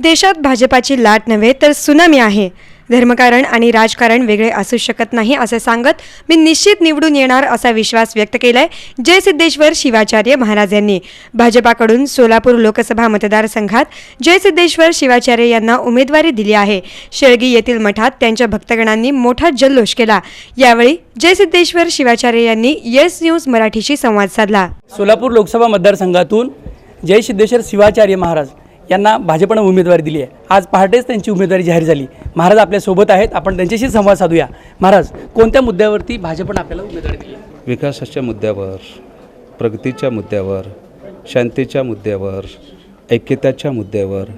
देशात भाजपाची लाट नव्हे तर सुनामी आहे. धर्मकारण आणि राजकारण वेगळे असू शकत नाही असं सांगत मी निश्चित निवडून येणार असा विश्वास व्यक्त केलाय जय सिद्धेश्वर शिवाचार्य महाराज यांनी. भाजपाकडून सोलापूर लोकसभा मतदारसंघात जय सिद्धेश्वर शिवाचार्य यांना उमेदवारी दिली आहे. शेळगी येथील मठात त्यांच्या भक्तगणांनी मोठा जल्लोष केला. यावेळी जय सिद्धेश्वर शिवाचार्य यांनी येस न्यूज मराठीशी संवाद साधला. सोलापूर लोकसभा मतदारसंघातून जय सिद्धेश्वर शिवाचार्य महाराज यांना भाजपनं उमेदवारी दिली आहे. आज पहाटेच त्यांची उमेदवारी जाहीर झाली. महाराज आपल्यासोबत आहेत. आपण त्यांच्याशी संवाद साधूया. महाराज कोणत्या मुद्द्यावरती भाजपनं आपल्याला उमेदवारी दिली? विकासाच्या मुद्द्यावर प्रगतीच्या मुद्द्यावर शांतीच्या मुद्द्यावर ऐक्यताच्या मुद्द्यावर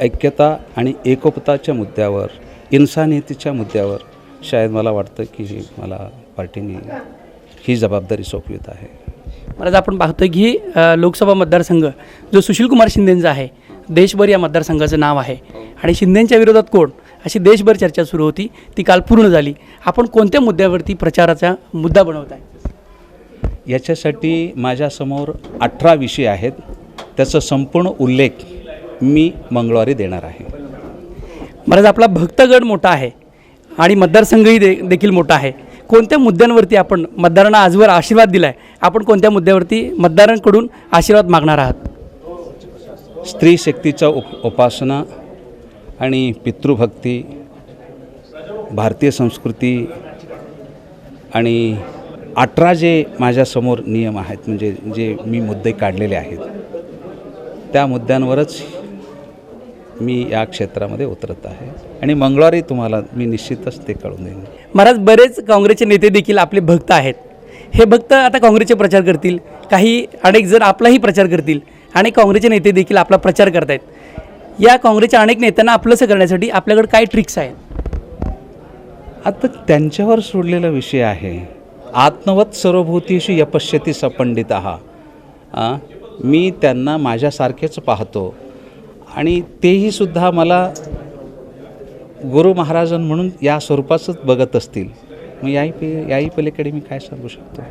ऐक्यता आणि एकोपताच्या मुद्द्यावर इन्सानियतीच्या मुद्द्यावर शायद मला वाटतं की मला पार्टीने ही जबाबदारी सोपवित आहे. महाराज आपण पाहतोय की लोकसभा मतदारसंघ जो सुशीलकुमार शिंदेंचा आहे देशभर या मतदारसंघाचं नाव आहे. आणि शिंदेंच्या विरोधात कोण? अशी देशभर चर्चा सुरू होती. ती काल पूर्ण झाली. आपण कोणत्या मुद्द्यावरती प्रचाराचा मुद्दा बनवत आहे? याच्यासाठी माझ्यासमोर अठरा विषय आहेत. त्याचा संपूर्ण उल्लेख मी मंगळवारी देणार आहे. महाराज आपला भक्तगड मोठा आहे. आणि मतदारसंघही दे देखील मोठा आहे. कोणत्या मुद्द्यांवरती आपण मतदारांना आजवर आशीर्वाद दिला आहे आपण कोणत्या मुद्द्यावरती मतदारांकडून आशीर्वाद मागणार आहात? स्त्री शक्तीचा उप उपासना आणि पितृभक्ती भारतीय संस्कृती आणि अठरा जे माझ्यासमोर नियम आहेत म्हणजे जे मी मुद्दे काढलेले आहेत त्या मुद्द्यांवरच मी या क्षेत्रामध्ये उतरत आहे. आणि मंगळवारी तुम्हाला मी निश्चितच ते कळून देईन. महाराज बरेच काँग्रेसचे नेते देखील आपले भक्त आहेत. हे भक्त आता काँग्रेसचे प्रचार करतील. काही अनेक जण आपलाही प्रचार करतील. आणि काँग्रेसचे नेते देखील आपला प्रचार करतायत. या काँग्रेसच्या अनेक नेत्यांना आपलंसं करण्यासाठी आपल्याकडे काय ट्रिक्स आहेत? आता त्यांच्यावर सोडलेला विषय आहे. आत्मवत सर्वभूतीशी यपश्यती सपंडित आ मी त्यांना माझ्यासारखेच पाहतो. आणि तेही सुद्धा मला गुरु महाराजां म्हणून या स्वरूपाचंच बघत असतील. मग याही पे याही पलीकडे मी काय सांगू शकतो?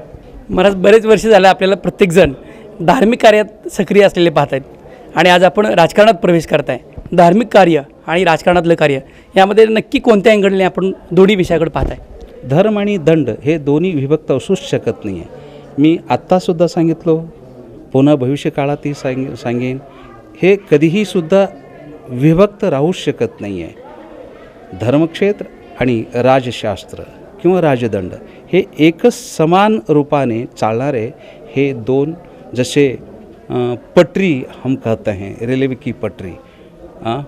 महाराज बरेच वर्ष झालं आपल्याला प्रत्येकजण धार्मिक कार्यात सक्रिय असलेले पाहत आहेत आणि आज आपण राजकारणात प्रवेश करत आहे धार्मिक कार्य आणि राजकारणातलं कार्य यामध्ये नक्की कोणत्या अँगलने आपण दोन्ही विषयाकडे पाहत आहे धर्म आणि दंड हे दोन्ही विभक्त असूच शकत नाही आहे मी आत्तासुद्धा सांगितलो पुन्हा भविष्यकाळातही सांग सांगेन. हे कधीही सुद्धा विभक्त राहूच शकत नाही आहे धर्मक्षेत्र आणि राजशास्त्र किंवा राजदंड हे एकच समान रूपाने चालणारे हे दोन जसे पटरी हम कहते हैं रेलवे की पटरी। हाँ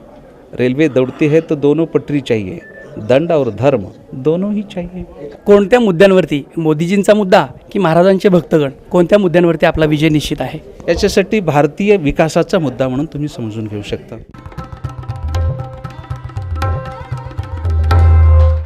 रेलवे दौड़ती है तो दोनों पटरी चाहिए। दंड और धर्म दोनों ही चाहिए। कोणत्या मुद्द्यांवरती? मोदीजींचा मुद्दा की महाराजांचे भक्तगण कोणत्या मुद्द्यांवरती आपला विजय निश्चित आहे? याच्यासाठी भारतीय विकासाचा मुद्दा म्हणून तुम्ही समजून घेऊ शकता.